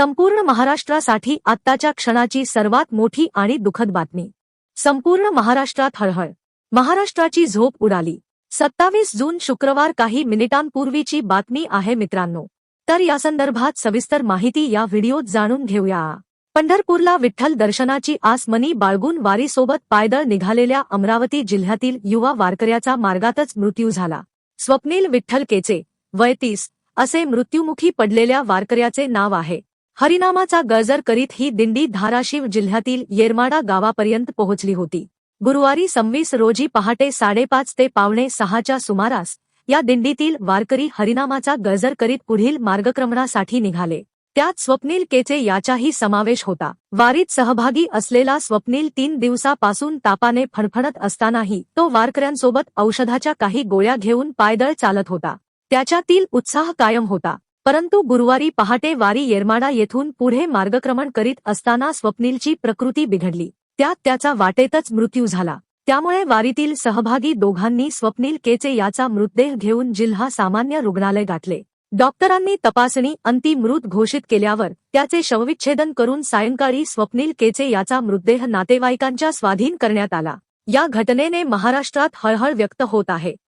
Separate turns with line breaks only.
संपूर्ण महाराष्ट्रासाठी आत्ताच्या क्षणाची सर्वात मोठी आणि दुखद बातमी. संपूर्ण महाराष्ट्रात हळहळ. महाराष्ट्राची झोप उडाली. सत्तावीस जून शुक्रवार काही मिनिटांपूर्वीची बातमी आहे मित्रांनो. तर या संदर्भात सविस्तर माहिती या व्हिडिओत जाणून घेऊया. पंढरपूरला विठ्ठल दर्शनाची आसमनी बाळगून वारीसोबत पायदळ निघालेल्या अमरावती जिल्ह्यातील युवा वारकऱ्याचा मार्गातच मृत्यू झाला. स्वप्नील विठ्ठल केचे वय तीस असे मृत्युमुखी पडलेल्या वारकऱ्याचे नाव आहे. हरिनामाचा गजर करीत ही दिंडी धाराशिव जिल्ह्यातील येरमाडा गावापर्यंत पोहोचली होती. गुरुवारी सव्वीस रोजी पहाटे साडेपाच ते पावणे सहाच्या सुमारास या दिंडीतील वारकरी हरिनामाचा गजर करीत पुढील मार्गक्रमणासाठी निघाले. त्यात स्वप्नील केचे याचाही समावेश होता. वारीत सहभागी असलेला स्वप्नील तीन दिवसापासून तापाने फणफणत असतानाही तो वारकऱ्यांसोबत औषधाच्या काही गोळ्या घेऊन पायदळ चालत होता. त्याच्यातील उत्साह कायम होता. परंतु गुरुवारी पहाटे वारी येरमाडा येथून पुढे मार्गक्रमण करीत असताना स्वप्नीलची प्रकृती बिघडली. त्यात त्याचा वाटेतच मृत्यू झाला. त्यामुळे वारीतील सहभागी दोघांनी स्वप्नील केचे याचा मृतदेह घेऊन जिल्हा सामान्य रुग्णालय गाठले. डॉक्टरांनी तपासणी अंतिम मृत घोषित केल्यावर त्याचे शवविच्छेदन करून सायंकाळी स्वप्नील केचे याचा मृतदेह नातेवाईकांच्या स्वाधीन करण्यात आला. या घटनेने महाराष्ट्रात हळहळ व्यक्त होत आहे.